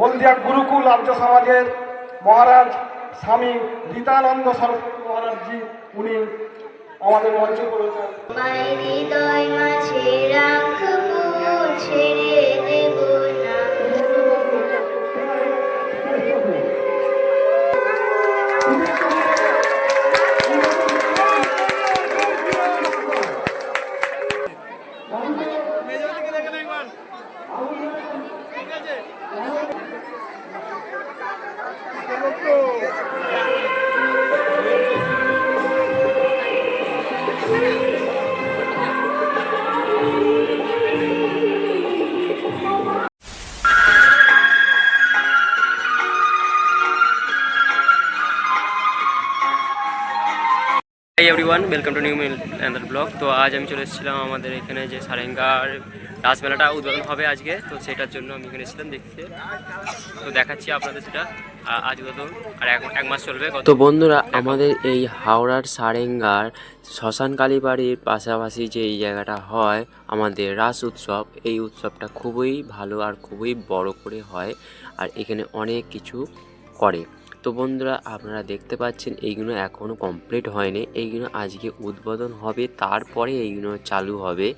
হলদিয়া গুরুকুল আর্য সমাজের মহারাজ স্বামী গীতানন্দ সরস্বতী মহারাজজি উনি আমাদের মঞ্চে করেছেন এভরিওয়ান ওয়েলকাম টু নিউ মিল অ্যান্ডার ব্লগ তো আজ আমি চলে এসেছিলাম আমাদের এখানে যে সারেঙ্গার রাসমেলাটা উদ্বোধন হবে আজকে। তো সেটার জন্য আমি এখানে এসেছিলাম দেখতে। তো দেখাচ্ছি আপনাদের সেটা। আজ উদ্বোধন, আর এক মাস চলবে তো বন্ধুরা, আমাদের এই হাওড়ার সারেঙ্গার শ্মশান কালীবাড়ির পাশাপাশি যে এই জায়গাটা হয়, আমাদের রাস উৎসব, এই উৎসবটা খুবই ভালো আর খুবই বড় করে হয়, আর এখানে অনেক কিছু করে। তো বন্ধুরা, আপনারা দেখতে পাচ্ছেন এইগুলো এখনও কমপ্লিট হয়নি। এইগুলো আজকে উদ্বোধন হবে, তারপরে এইগুলো চালু হবে।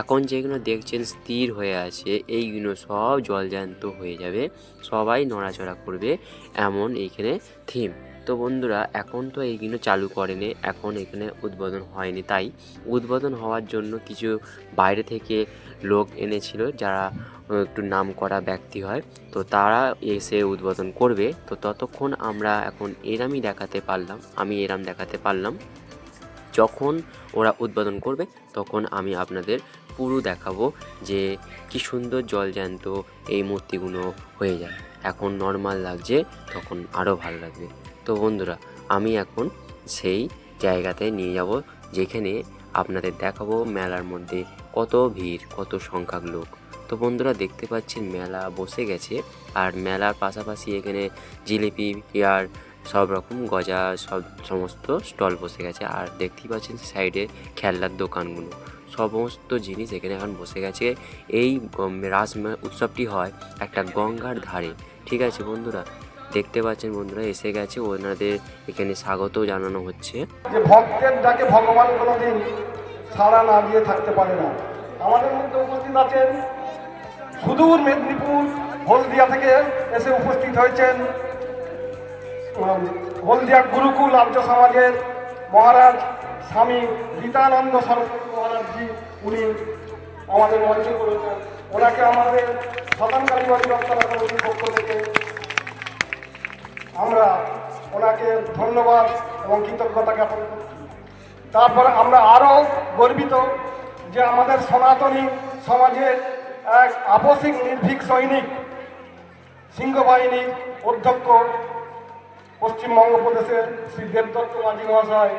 এখন যেগুলো দেখছেন স্থির হয়ে আছে, এইগুলো সব জলজান্ত হয়ে যাবে। সবাই নড়াচড়া করবে এমন এইখানে থিম তো বন্ধুরা, এখন তো এইগুলো চালু করেনি, এখন এখানে উদ্বোধন হয়নি। তাই উদ্বোধন হওয়ার জন্য কিছু বাইরে থেকে লোক এনেছিল যারা একটু নাম করা ব্যক্তি হয়। তো তারা এসে উদ্বোধন করবে। তো ততক্ষণ আমরা এখন এরামই দেখাতে পারলাম, আমি এরাম দেখাতে পারলাম। যখন ওরা উদ্বোধন করবে, তখন আমি আপনাদের পুরো দেখাবো যে কি সুন্দর জলজ্যান্ত এই মূর্তিগুলো হয়ে যায়। এখন নর্মাল লাগছে, তখন আরও ভালো লাগবে। তো বন্ধুরা, আমি এখন সেই জায়গাতে নিয়ে যাব যেখানে আপনাদের দেখাবো মেলার মধ্যে কত ভিড়, কত সংখ্যক লোক। তো বন্ধুরা, দেখতে পাচ্ছেন মেলা বসে গেছে আর মেলার পাশাপাশি এখানে জিলিপি, পেয়ার, সব রকম গজা, সব সমস্ত স্টল বসে গেছে। আর দেখতেই পাচ্ছেন সাইডে খেলনার দোকানগুলো। সমস্ত জিনিস এখানে এখন বসে গেছে। এই রাস উৎসবটি হয় একটা গঙ্গার ধারে। ঠিক আছে বন্ধুরা দেখতে পাচ্ছেন বন্ধুরা, এসে গেছে। ওনাদের এখানে স্বাগত জানানো হচ্ছে। যে ভক্তের ডাকে ভগবান কোনোদিন সাড়া না দিয়ে থাকতে পারে না। আমাদের মধ্যে উপস্থিত আছেন সুদূর মেদিনীপুর, হলদিয়া থেকে এসে উপস্থিত হয়েছেন হলদিয়া গুরুকুল আর্য সমাজের মহারাজ স্বামী গীতানন্দ সরস্বতী মহারাজজি, উনি আমাদের মঞ্চে করেছেন। ওনাকে আমাদের সদান কালীবাড়ি রক্ষণা পক্ষ থেকে আমরা ওনাকে ধন্যবাদ এবং কৃতজ্ঞতা জ্ঞাপন করছি। তারপর আমরা আরও গর্বিত যে আমাদের সনাতনী সমাজের এক আপসিক নির্ভীক সৈনিক সিংহবাহিনীর অধ্যক্ষ, পশ্চিমবঙ্গ প্রদেশের শ্রী দেবদত্ত মাঝি মহাশয়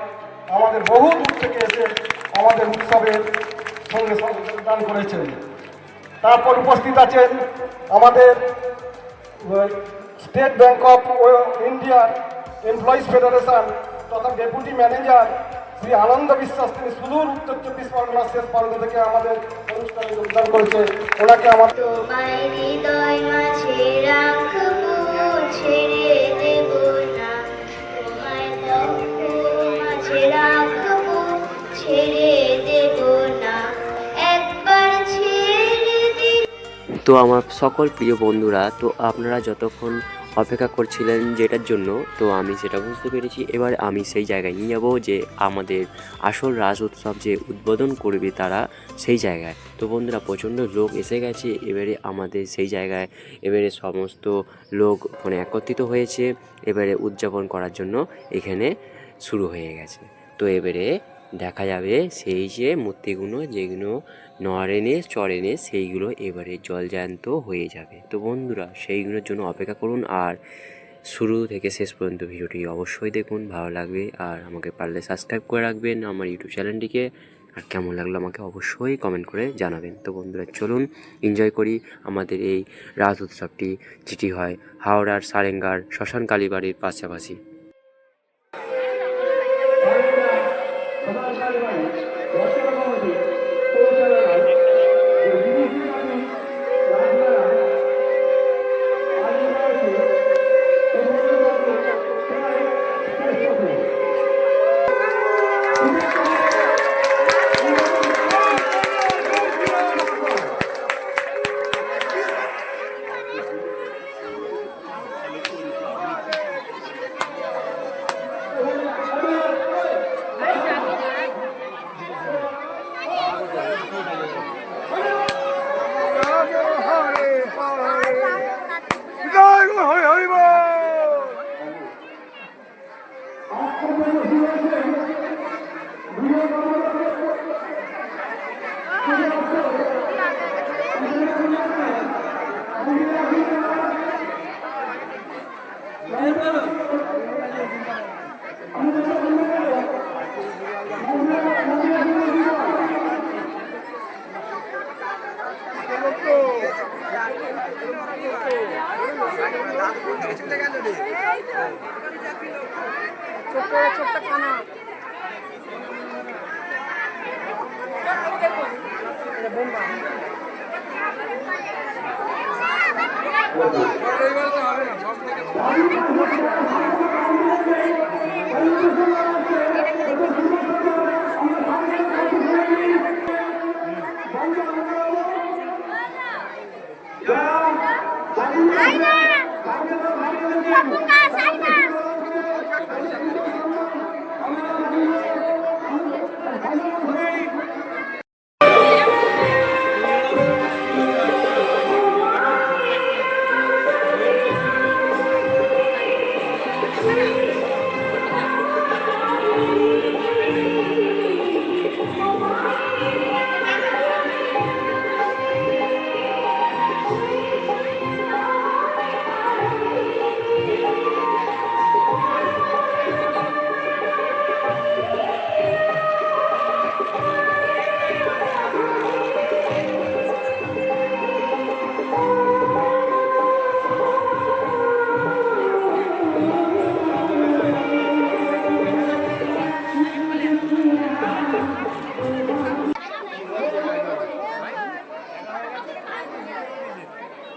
আমাদের বহু দূর থেকে এসে আমাদের উৎসবের সঙ্গে যোগদান করেছেন। তারপর উপস্থিত আছেন আমাদের স্টেট ব্যাংক অফ ইন্ডিয়ার এমপ্লয়িজ ফেডারেশন তথা ডেপুটি ম্যানেজার শ্রী আনন্দ বিশ্বাস, তিনি সুদূর উত্তর চব্বিশ পরগনা শেষ প্রান্ত থেকে আমাদের অনুষ্ঠানে যোগদান করেছে ওনাকে আমার তো আমার সকল প্রিয় বন্ধুরা, তো আপনারা যতক্ষণ অপেক্ষা করছিলেন যেটার জন্য, তো আমি সেটা বুঝতে পেরেছি। এবার আমি সেই জায়গায় নিয়ে যাব যে আমাদের আসল রাজ উৎসব যে উদ্বোধন করবে তারা সেই জায়গায়। তো বন্ধুরা, প্রচণ্ড লোক এসে গেছে। এবারে আমাদের সেই জায়গায় এবারে সমস্ত লোক মানে একত্রিত হয়েছে। এবারে উদযাপন করার জন্য এখানে শুরু হয়ে গেছে। তো এবারে দেখা যাবে সেই যে মূর্তিগুলো যেগুলো নড়েনে, চড়েনে সেইগুলো এবারে জলজ্যান্ত হয়ে যাবে। তো বন্ধুরা, সেইগুলোর জন্য অপেক্ষা করুন আর শুরু থেকে শেষ পর্যন্ত ভিডিওটি অবশ্যই দেখুন, ভালো লাগবে আর আমাকে পারলে সাবস্ক্রাইব করে রাখবেন আমার ইউটিউব চ্যানেলটিকে আর কেমন লাগল আমাকে অবশ্যই কমেন্ট করে জানাবেন। তো বন্ধুরা, চলুন এনজয় করি আমাদের এই রাজ উৎসবটি। যেটি হয় হাওড়ার সারেঙ্গার শ্মশান কালীবাড়ির পাশাপাশি। আজ Yeah.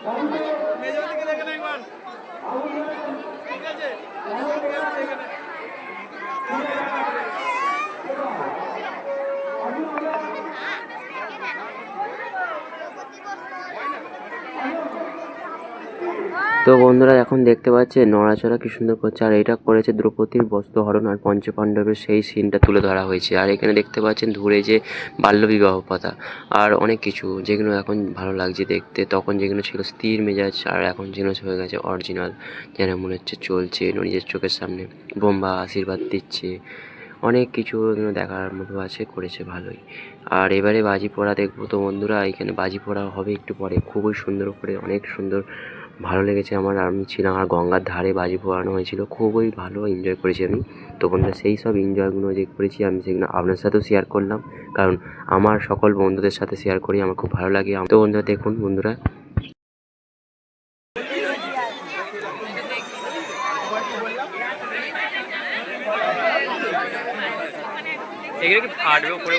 মেজবাদিকে দেখেন একবার। ঠিক আছে? তো বন্ধুরা, এখন দেখতে পাচ্ছে নড়াচড়া কি সুন্দর করছে, আর এটা করেছে দ্রৌপদীর বস্ত্রহরণ আর পঞ্চপাণ্ডবের সেই সিনটা তুলে ধরা হয়েছে। আর এখানে দেখতে পাচ্ছেন দূরে যে বাল্যবিবাহ পাতা আর অনেক কিছু যেগুলো এখন ভালো লাগছে দেখতে। তখন যেগুলো ছিল স্থির মেজাজ, আর এখন যেগুলো হয়ে গেছে অরিজিনাল যেন মনে হচ্ছে চলছে নিজের চোখের সামনে। বোম্বা আশীর্বাদ দিচ্ছে। অনেক কিছু দেখার মতো আছে, করেছে ভালোই। আর এবারে বাজি পোড়া দেখব তো বন্ধুরা, এখানে বাজি পোড়া হবে একটু পরে। খুবই সুন্দর করে, অনেক সুন্দর ভালো লেগেছে আমার। আমি ছিলাম আর গঙ্গার ধারে বাজি পোড়ানো হয়েছিল। খুবই ভালো এনজয় করেছি আমি। তো বন্ধুরা সেই সব এনজয়গুলো যে করেছি আমি সেগুলো আপনার সাথেও শেয়ার করলাম। কারণ আমার সকল বন্ধুদের সাথে শেয়ার করি আমার খুব ভালো লাগে। তো বন্ধুরা দেখুন বন্ধুরা। এগুলো কি ফাটবে উপরে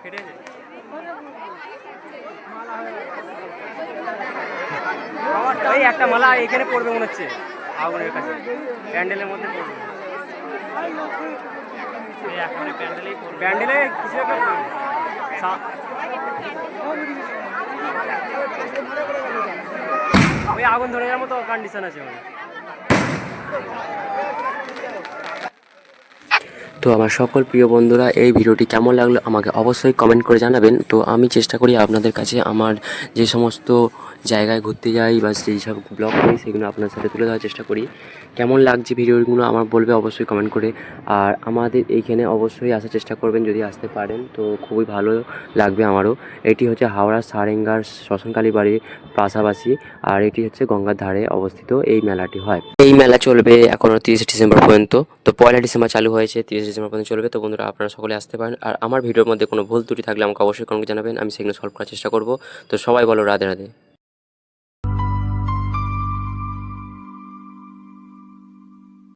না ফেটেছে ওই একটা মালা এখানে পড়বে মনে হচ্ছে, আগুনের কাছে। প্যান্ডেলের মধ্যে পড়বে। প্যান্ডেলে কিছু ওই আগুন ধরে যাওয়ার মতো কন্ডিশন আছে তো আমার সকল প্রিয় বন্ধুরা, এই ভিডিওটি কেমন লাগল আমাকে অবশ্যই কমেন্ট করে জানাবেন। তো আমি চেষ্টা করি আপনাদের কাছে আমার যে সমস্ত জায়গায় ঘুরতে যাই বা যেই সব ব্লগ করি, সেগুলো আপনার সাথে তুলে ধরার চেষ্টা করি। কেমন লাগছে ভিডিওগুলো আমার বলবে অবশ্যই কমেন্ট করে। আর আমাদের এইখানে অবশ্যই আসার চেষ্টা করবেন যদি আসতে পারেন। তো খুবই ভালো লাগবে আমারও। এটি হচ্ছে হাওড়া সারেঙ্গার শ্মশানকালী বাড়ির পাশাপাশি আর এটি হচ্ছে গঙ্গার ধারে অবস্থিত এই মেলাটি হয়। এই মেলা চলবে এখনও তিরিশে ডিসেম্বর পর্যন্ত। তো পয়লা ডিসেম্বর চালু হয়েছে, তিরিশে ডিসেম্বর পর্যন্ত চলবে। তো বন্ধুরা, আপনারা সকলে আসতে পারেন। আর আমার ভিডিওর মধ্যে কোনো ভুল ত্রুটি থাকলে আমাকে অবশ্যই কমেন্ট জানাবেন। আমি সেগুলো সলভ করার চেষ্টা করব। তো সবাই বলো রাধে রাধে।